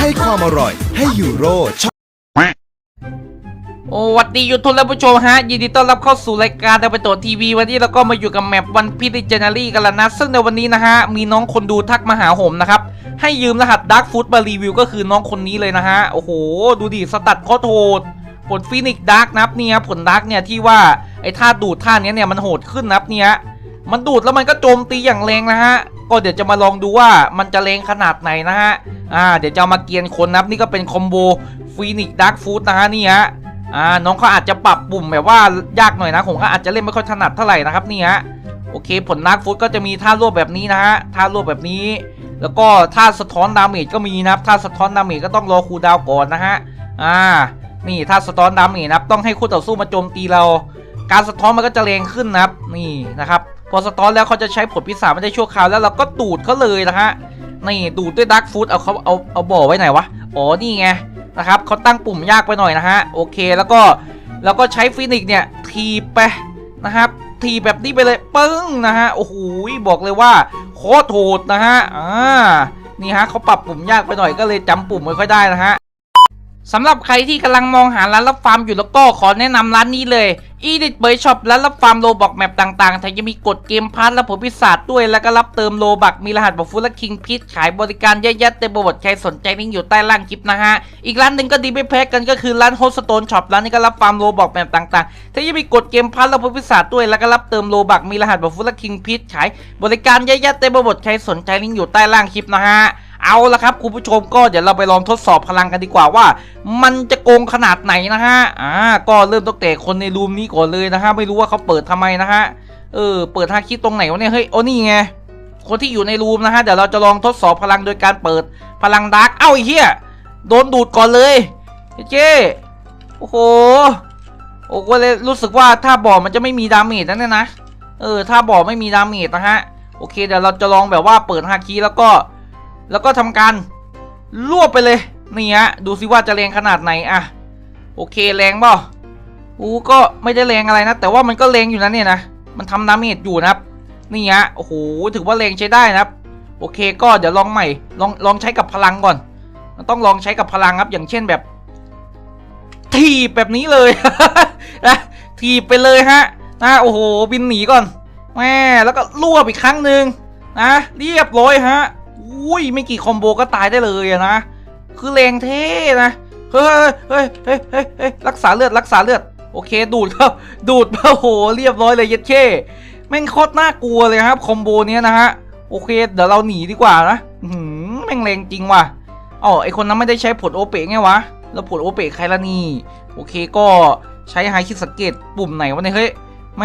ให้ความอร่อยให้ยูโรช็อกโอ้หวัดดียูทูบและผู้ชมฮะ ยินดีต้อนรับเข้าสู่รายการดาวไปโตทีวีวันนี้เราก็มาอยู่กับแมปวันพี e เจนารีกันแล้วนะ ซึ่งในวันนี้นะฮะ มีน้องคนดูทักมาหาผมนะครับ ให้ยืมรหัสดักฟูดมารีวิวก็คือน้องคนนี้เลยนะฮะ โอ้โห ดูดิสตัดโคตรโหดผลฟินิกดักนับเนี่ยผลดักเนี่ยที่ว่าไอ้ท่าดูดท่าเนี้ยเนี่ยมันโหดขึ้นนับเนี่ย มันดูดแล้วมันก็โจมตีอย่างแรงนะฮะ ก็เดี๋ยวจะมาลองดูว่ามันจะแรงขนาดไหนนะฮะ อ่า เดี๋ยวจะามาเกียนคนนับนี่ก็เป็นคอมโบฟินิกดักฟูดนะฮะนี่ฮะ อ่า น้องเขาอาจจะปรับปุ่มแบบว่ายากหน่อยนะผมก็อาจจะเล่นไม่ค่อยถนัดเท่าไหร่นะครับนี่ฮะ โอเค ผลนักฟุตก็จะมีท่ารวบแบบนี้นะฮะ ท่ารวบแบบนี้ แล้วก็ท่าสะท้อนดาเมจก็มีนะครับ ท่าสะท้อนดาเมจก็ต้องรอคูดาวก่อนนะฮะ อ่า นี่ท่าสะท้อนดาเมจนะครับ ต้องให้คู่ต่อสู้มาโจมตีเรา การสะท้อนมันก็จะแรงขึ้นนะครับ นี่นะครับ พอสะท้อนแล้วเขาจะใช้ผลพิศาจไม่ได้ชั่วคราวแล้วเราก็ดูดเขาเลยนะฮะนี่ดูดด้วยดักฟูดเอาเขาเอาเอาบ่อไว้ไหนวะอ๋อนี่ไงนะครับเขาตั้งปุ่มยากไปหน่อยนะฮะโอเคแล้วก็แล้วก็ใช้ฟินิกเนี่ยทีไปนะครับทีแบบนี้ไปเลยปึ้งนะฮะโอ้โหบอกเลยว่าโคตรโหดนะฮะอ่านี่ฮะเขาปรับปุ่มยากไปหน่อยก็เลยจำปุ่มไม่ค่อยได้นะฮะ สำหรับใครที่กำลังมองหาร้านรับฟาร์มอยู่แล้วก็ขอแนะนำร้านนี้เลย e d i t เบย์ช็อปร้านรับฟาร์มโลบอกแมปต่างๆแถมยังมีกดเกมพาร์ทและผลพิศาจด้วย แล้วก็รับเติมโลบักมีรหัสบอกฟูและคิงพิชขายบริการเยอะแยะเต็มไปหมดใครสนใจลิงก์อยู่ใต้ล่างคลิปนะฮะ อีกร้านหนึ่งก็ดีไม่แพ้กันก็คือร้านโฮสโตนช็อปร้านนี้ก็รับฟาร์มโลบอกแมปต่างๆแถมยังมีกดเกมพาร์ทและผลพิศาจด้วย แล้วก็รับเติมโลบักมีรหัสบอกฟูและคิงพิชขายบริการเยอะแยะเต็มไปหมดใครสนใจลิงก์อยู่ใต้ล่างคลิปนะฮะ เอาละครับคุณผู้ชมก็เดี๋ยวเราไปลองทดสอบพลังกันดีกว่าว่า มันจะโกงขนาดไหนนะฮะอ่าก็เริ่มตั้งแต่คนในรูมนี้ก่อนเลยนะฮะไม่รู้ว่าเขาเปิดทำไมนะฮะเออเปิดฮาคิดตรงไหนวะเนี่ยเฮ้ยโอ้นี่ไงคนที่อยู่ในรูมนะฮะเดี๋ยวเราจะลองทดสอบพลังโดยการเปิดพลังดาร์กเอ้าไอ้เหี้ยโดนดูดก่อนเลยเจ๊โอ้โหโอ้ก็เลยรู้สึกว่าถ้าบ่อมันจะไม่มีดาเมจนะเนี่นะเออถ้าบ่อไม่มีดาเมจนะฮะโอเคเดี๋ยวเราจะลองแบบว่าเปิดฮาคิแล้วก็ แล้วก็ทำการรวบไปเลยนี่ฮะดูสิว่าจะแรงขนาดไหนอะโอเคแรงเปล่าอู้ก็ไม่ได้แรงอะไรนะ แต่ว่ามันก็แรงอยู่นะเนี่ยนะมันทำดาเมจอยู่นะครับนี่ฮะโอ้โหถือว่าแรงใช้ได้นะครับ โอเคก็เดี๋ยวลองใหม่ลองลองใช้กับพลังก่อน มันต้องลองใช้กับพลังครับ อย่างเช่นแบบ ทีแบบนี้เลยนะทีไปเลยฮะนะโอ้โหบินหนีก่อนแม่แล้วก็รวบอีกครั้งหนึ่งนะเรียบร้อยฮะ อุ้ยไม่กี่คอมโบก็ตายได้เลยอะนะ คือแรงเท่นะเฮ้ยเฮ้ยเฮ้ยเฮ้ยเฮ้ยรักษาเลือดรักษาเลือด โอเค ดูดเข้าดูดโอ้โหเรียบร้อยเลยเย็ดเช่แม่งโคตรน่ากลัวเลยครับคอมโบเนี้ยนะฮะ โอเค เดี๋ยวเราหนีดีกว่านะหืมแม่งแรงจริงว่ะอ๋อไอคนนั้นไม่ได้ใช้ผลโอเปะไงวะ แล้วผลโอเปะใครละนี่ โอเคก็ใช้ไฮคิดสังเกตปุ่มไหนวะเนี่ยเฮ้ยแหม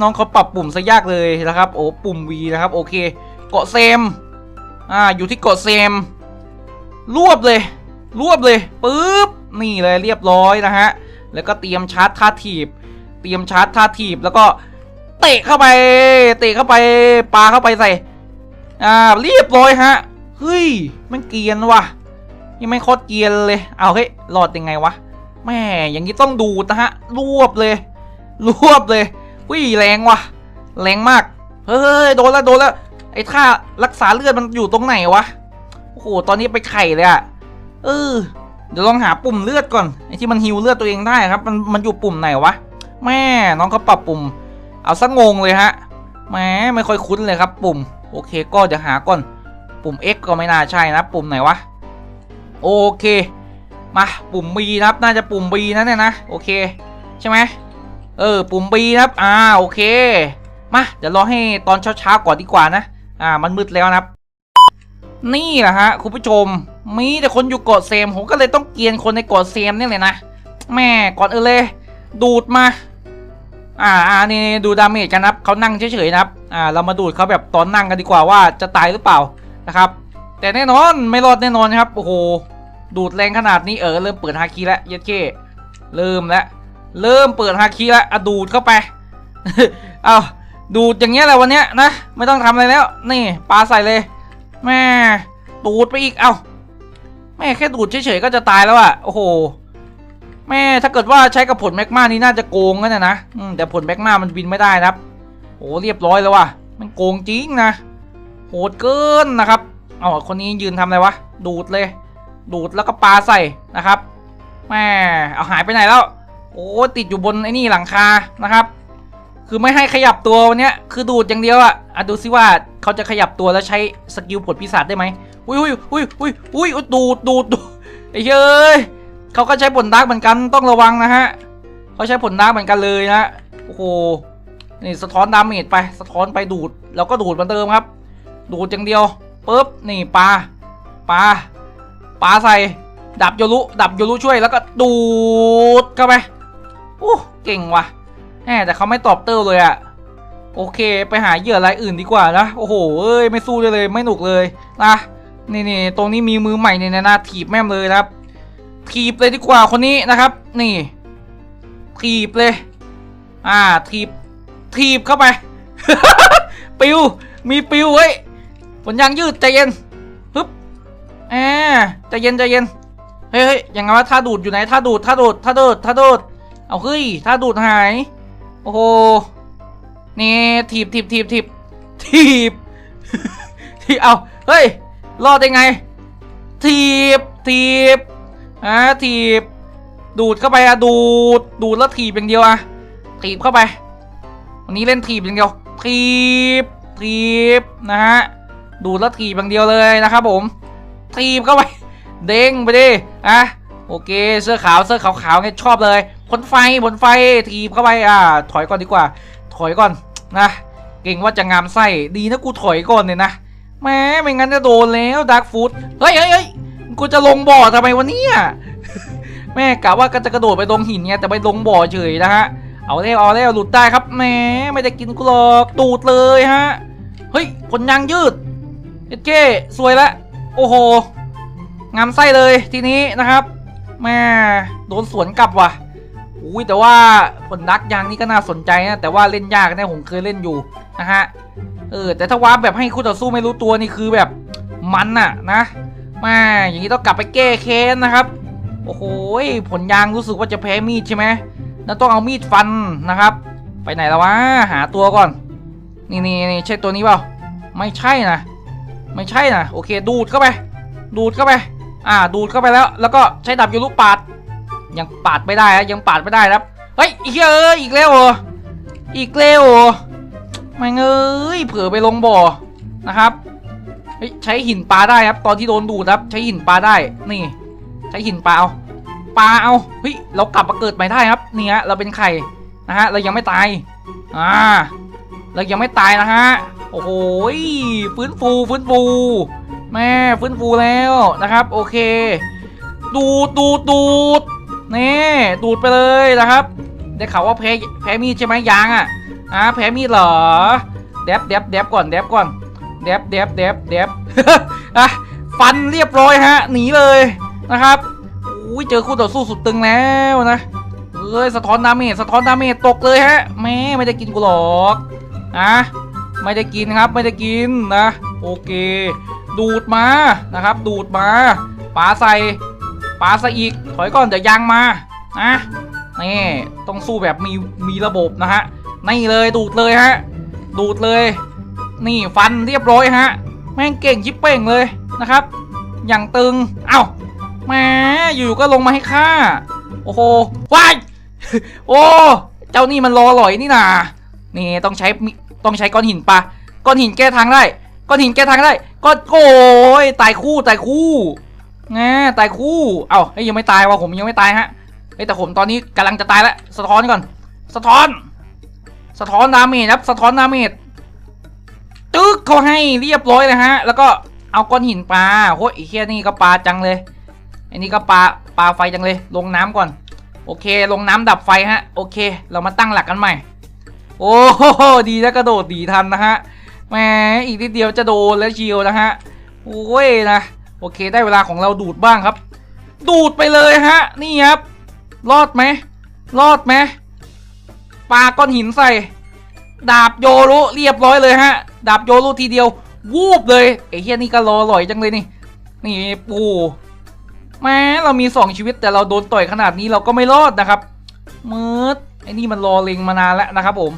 น้องเขาปรับปุ่มซะยากเลยนะครับ โอ้ปุ่ม V นะครับ โอเค เกาะเซม อ่าอยู่ที่เกาะเซม รวบเลย รวบเลยปึ๊บนี่เลยเรียบร้อยนะฮะ แล้วก็เตรียมชาร์จท่าถีบ เตรียมชาร์จท่าถีบแล้วก็เตะเข้าไป เตะเข้าไปปาเข้าไปใส่ อ่าเรียบร้อยฮะเฮ้ยมันเกียนว่ะ ยังไม่โคตรเกียนเลย เอาเฮ้ยรอดยังไงวะแม่อย่างนี้ต้องดูนะฮะ รวบเลย รวบเลยวิ่แรงว่ะ แรงมาก เฮ้ยโดนแล้วโดนแล้ว อ้ท่ารักษาเลือดมันอยู่ตรงไหนวะ โอ้โห ตอนนี้ไปไข่เลยอะเออ เดี๋ยวลองหาปุ่มเลือดก่อน ไอ้ที่มันฮิวเลือดตัวเองได้ครับ มันมันอยู่ปุ่มไหนวะ แม่น้องเขาปรับปุ่ม เอาซะงงเลยฮะ แหม่ไม่ค่อยคุ้นเลยครับ ปุ่ม โอเค ก็เดี๋ยวหาก่อน ปุ่ม X ก็ไม่น่าใช่นะ ปุ่มไหนวะ โอเค มา ปุ่ม B นะครับ น่าจะปุ่ม B นะเนี่ยนะ โอเค ใช่ไหมเออ ปุ่ม B นะครับ อ่า โอเค มา เดี๋ยวรอให้ตอนเช้าๆก่อนดีกว่านะ อ่ามันมืดแล้วนะครับ นี่แหละฮะคุณผู้ชม มีแต่คนอยู่เกาะเซมผมก็เลยต้องเกียนคนในเกาะเซมนี่เลยนะแม่ก่อนเออเลย ดูดมา อ่าอ่านี่ดูดาเมจกันนะครับเขานั่งเฉยๆนะครับอ่าเรามาดูดเขาแบบตอนนั่งกันดีกว่าว่าจะตายหรือเปล่านะครับ แต่แน่นอนไม่รอดแน่นอนครับโอ้โหดูดแรงขนาดนี้เออเริ่มเปิดฮาคีแล้วเย็ดเก้เริ่มแล้วเริ่มเปิดฮาคีแล้วอะดูดเข้าไป เอา ดูดอย่างเงี้ยแหละวันเนี้ยนะไม่ต้องทำอะไรแล้ว นี่ปลาใส่เลยแม่ดูดไปอีกเอาแม่แค่ดูดเฉยๆก็จะตายแล้วอะโอ้โห แม่ถ้าเกิดว่าใช้กับผลแมกมานี่น่าจะโกงกันนะนะอืมแต่ผลแมกมามันบินไม่ได้นะครับโอ้เรียบร้อยแล้วว่ะมันโกงจริงนะโหดเกินนะครับเอาคนนี้ยืนทำอะไรวะดูดเลย ดูดแล้วก็ปลาใส่นะครับแม่เอาหายไปไหนแล้ว โอ้ติดอยู่บนไอ้นี่หลังคานะครับ คือไม่ให้ขยับตัววันเนี้ยคือดูดอย่างเดียวอะอะดูซิว่าเขาจะขยับตัวแล้วใช้สกิลผลพิศาจได้ไหมอุ้ยอุ้ยอุ้ยอุ้ยอุ้ยดูดดูดดูดไอ้เฮ้ยเขาก็ใช้ผลดาร์กเหมือนกันต้องระวังนะฮะเขาใช้ผลดาร์กเหมือนกันเลยนะโอ้โหนี่สะท้อนดาเมจไปสะท้อนไปดูดแล้วก็ดูดเหมือนเดิมครับ ดูดอย่างเดียวปุ๊บนี่ปลาปลาปลาใส่ดับโยรุดับโยรุช่วยแล้วก็ดูดเข้าไปโอ้เก่งว่ะ แหมแต่เขาไม่ตอบเตอร์เลยอะโอเค ไปหาเหยื่อรายอื่นดีกว่านะ โอ้โหเอ้ยไม่สู้เลยไม่หนุกเลยนะนี่นี่ตรงนี้มีมือใหม่เนี่ยนะถีบแม่มเลยครับ ถีบเลยดีกว่าคนนี้นะครับ นี่ ถีบเลย อ่าถีบถีบเข้าไป ปิวมีปิวเฮ้ยผลยางยืดใจเย็นฮึบแอบใจเย็นใจเย็นเฮ้ยเฮ้ยยังไงวะท่าดูดอยู่ไหนท่าดูดท่าดูดท่าดูดท่าดูดเอาเฮ้ยท่าดูดหาย อ้โห นี่ถีบถีบถีบถีบถีบถีบเอาเฮ้ย รอดได้ไง ถีบถีบอ่าถีบ ดูดเข้าไปอะดูด ดูดแล้วถีบอย่างเดียวอะถีบเข้าไป วันนี้เล่นถีบอย่างเดียว ถีบถีบนะฮะ ดูดแล้วถีบอย่างเดียวเลยนะครับผม ถีบเข้าไป เด้งไปดิ อะ โอเค เสื้อขาว เสื้อขาวๆไงชอบเลย ผลไฟผลไฟถีบเข้าไปอ่า ถอยก่อนดีกว่า ถอยก่อนนะเก่งว่าจะงามไส้ดีนะกูถอยก่อนเนี่ยนะแม้ไม่งั้นจะโดนแล้วดักฟูดเฮ้ยเฮ้ยเฮ้ยกูจะลงบ่อทำไมวะเนี่ยแม่กะว่าก็จะกระโดดไปลงหินเนี่ยแต่ไปลงบ่อเฉยนะฮะเอาแล้วเอาแล้วหลุดได้ครับแหมไม่ได้กินกูหรอกตูดเลยฮะเฮ้ยผลยางยืดเอ็ดเก้สวยละโอ้โหงามไส้เลยทีนี้นะครับแม่โดนสวนกลับว่ะ อุ้ยแต่ว่าผลนักยางนี่ก็น่าสนใจนะแต่ว่าเล่นยากนะผมเคยเล่นอยู่นะฮะเออแต่ถ้าวาร์ปแบบให้คู่ต่อสู้ไม่รู้ตัวนี่คือแบบมันอะนะม่อย่างนี้ต้องกลับไปแก้แค้นนะครับ โอ้โหผลยางรู้สึกว่าจะแพ้มีดใช่ไหมแล้วต้องเอามีดฟันนะครับ ไปไหนแล้ววะหาตัวก่อน นี่นี่นี่ใช่ตัวนี้เปล่าไม่ใช่นะไม่ใช่นะโอเค ดูดเข้าไป ดูดเข้าไป อ่า ดูดเข้าไปแล้ว แล้วก็ใช้ดับยูรุปาด ยังปาดไม่ได้อะยังปาดไม่ได้ครับเฮ้ยอีกเอ้ยอีกแล้วเหรออีกแล้วเหรอไม่เอ้ยเผื่อไปลงบ่อนะครับเฮ้ใช้หินปลาได้ครับ ตอนที่โดนดูดครับ ใช้หินปลาได้นี่ ใช้หินปลาเอาปลาเอาเฮ้ยเรากลับมาเกิดใหม่ได้ครับนี่ฮะเราเป็นไข่นะฮะเรายังไม่ตายอ่าเรายังไม่ตายนะฮะโอ้โหฟื้นฟูฟื้นฟูแม่ฟื้นฟูแล้วนะครับ โอเค ดูดดูดดูด นี่ดูดไปเลยนะครับได้ข่าวว่าแพ้แพ้มีดใช่ไหมยางอะอ่าแพ้มีดเหรอเดบเดบเดบก่อนเดบก่อนเดบเดบเดบเดบอะฟันเรียบร้อยฮะหนีเลยนะครับอุ้ยเจอคู่ต่อสู้สุดตึงแล้วนะเอ้ยสะท้อนดาเมจสะท้อนดาเมจตกเลยฮะแม่ไม่ได้กินกูหรอกอะไม่ได้กินครับไม่ได้กินนะ โอเค ดูดมานะครับ ดูดมาปาใส่ ปาใส่อีก ถอยก่อนเดี๋ยวยางมานะนี่ต้องสู้แบบมีมีระบบนะฮะนี่เลยดูดเลยฮะดูดเลย นี่ฟันเรียบร้อยฮะแม่งเก่งชิปเป่งเลยนะครับ อย่างตึงเอ้าแหมอยู่ก็ลงมาให้ฆ่าโอ้โหว้ายโอ้เจ้านี่มันรอหลอยนี่นานี่ต้องใช้ต้องใช้ก้อนหินปะก้อนหินแก้ทางได้ก้อนหินแก้ทางได้ก้อนโอ้ยตายคู่ตายคู่ งตายคู่ เอ้าเฮ้ยังไม่ตายว่ะผมยังไม่ตายฮะเฮ้แต่ผมตอนนี้กำลังจะตายแล้วสะท้อนก่อน สะท้อน สะท้อนดาเมจครับ สะท้อนดาเมจตึ๊กเขาให้เรียบร้อยเลยฮะ แล้วก็เอาก้อนหินปลาโอ้ยไอ้เฮียนี่ก็ปลาจังเลยอันนี้ก็ปลาปลาไฟจังเลย ลงน้ำก่อน โอเค ลงน้ำดับไฟฮะ โอเค เรามาตั้งหลักกันใหม่ โอ้โหดีแล้วกระโดดดีทันนะฮะแหมอีกนิดเดียวจะโดนแล้วชิวนะฮะโอ้ยนะ โอเค ได้เวลาของเราดูดบ้างครับ ดูดไปเลยฮะ นี่ครับ รอดไหม รอดไหมปาก้อนหินใส่ ดาบโยรุเรียบร้อยเลยฮะ ดาบโยรุทีเดียว วูบเลยไอ้เฮียนี่ก็รอหล่อยจังเลยนี่ นี่ปูแม้เรามีสองชีวิตแต่เราโดนต่อยขนาดนี้เราก็ไม่รอดนะครับมืดไอ้นี่มันรอเล็งมานานแล้วนะครับ ผม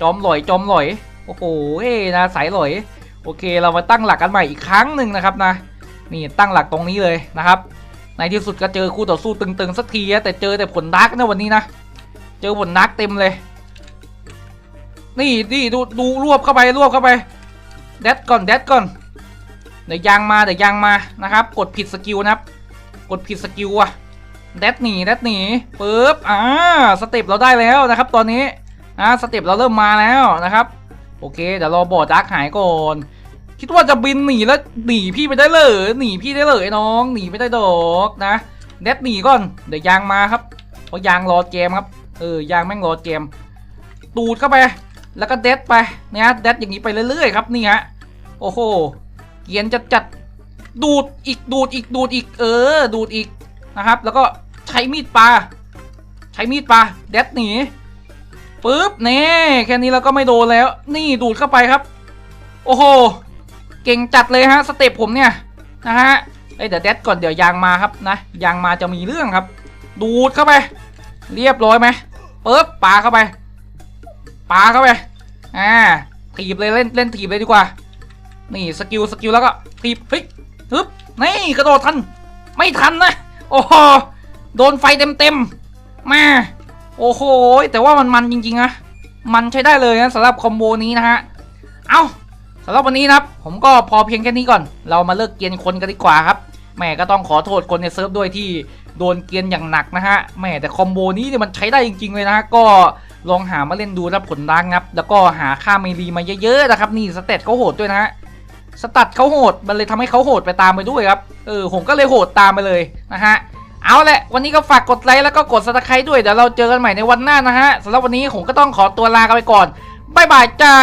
จอมหลอยจอมหลอย โอ้โหเอ้นะสายหลอย โอเค เรามาตั้งหลักกันใหม่อีกครั้งหนึ่งนะครับนะ นี่ตั้งหลักตรงนี้เลยนะครับ ในที่สุดก็เจอคู่ต่อสู้ตึงๆสักทีแต่เจอแต่ผลดักนะวันนี้นะ เจอผลดักเต็มเลย นี่นี่ดูดูรวบเข้าไปรวบเข้าไปแดดก่อนแดดก่อนเดี๋ยวยางมาเดี๋ยวยางมานะครับ กดผิดสกิลนะครับ กดผิดสกิลอะแดดหนีแดดหนีปึ๊บอ่าสเต็ปเราได้แล้วนะครับ ตอนนี้นะสเต็ปเราเริ่มมาแล้วนะครับ โอเคเดี๋ยวรอบอดักหายก่อน คิดว่าจะบินหนีแล้วหนีพี่ไปได้เลยหนีพี่ได้เลยน้องหนีไม่ได้ดอกนะแดดหนีก่อนเดี๋ยวยางมาครับเพราะยางรอเกมครับเออยางแม่งรอเกม ตูดเข้าไป แล้วก็เด็ดไปเนี่ยเด็ดอย่างนี้ไปเรื่อยๆครับนี่ฮะโอ้โหเกียนจัดจัดดูดอีกดูดอีกดูดอีกเออ ดูดอีกนะครับ แล้วก็ใช้มีดปลาใช้มีดปลาเด็ดหนีปึ๊บเน่แค่นี้เราก็ไม่โดนแล้ว นี่ดูดเข้าไปครับ โอ้โห เก่งจัดเลยฮะสเต็ปผมเนี่ยนะฮะเอ้ยเดี๋ยวเดดก่อนเดี๋ยวยางมาครับนะยางมาจะมีเรื่องครับ ดูดเข้าไป เรียบร้อยไหมปึ๊บปาเข้าไปปาเข้าไปอ่าถีบเลยเล่นเล่นถีบเลยดีกว่า นี่สกิลสกิลแล้วก็ถีบเฮ้ยฮึบนี่กระโดดทัน ไม่ทันนะโอ้โหโดนไฟเต็มเต็มมาโอ้โหแต่ว่ามันมันจริงๆนะมันใช้ได้เลยนะสำหรับคอมโบนี้นะฮะเอา สำหรับวันนี้นะครับ ผมก็พอเพียงแค่นี้ก่อน เรามาเลิกเกียนคนกันดีกว่าครับแม่ก็ต้องขอโทษคนในเซิร์ฟด้วยที่โดนเกียนอย่างหนักนะฮะแม่แต่คอมโบนี้เนี่ยมันใช้ได้จริง ๆ เลยนะฮะก็ลองหามาเล่นดูแล้วผลดังครับ แล้วก็หาค่าเมลีมาเยอะๆนะครับ นี่สเตตเขาโหดด้วยนะฮะสตัดเขาโหดมันเลยทำให้เขาโหดไปตามไปด้วยครับเออผมก็เลยโหดตามไปเลยนะฮะเอาแหละวันนี้ก็ฝากกดไลค์แล้วก็กดซับสไครต์ด้วยเดี๋ยวเราเจอกันใหม่ในวันหน้านะฮะสำหรับวันนี้ผมก็ต้องขอตัวลากันไปก่อนบายบายจ้า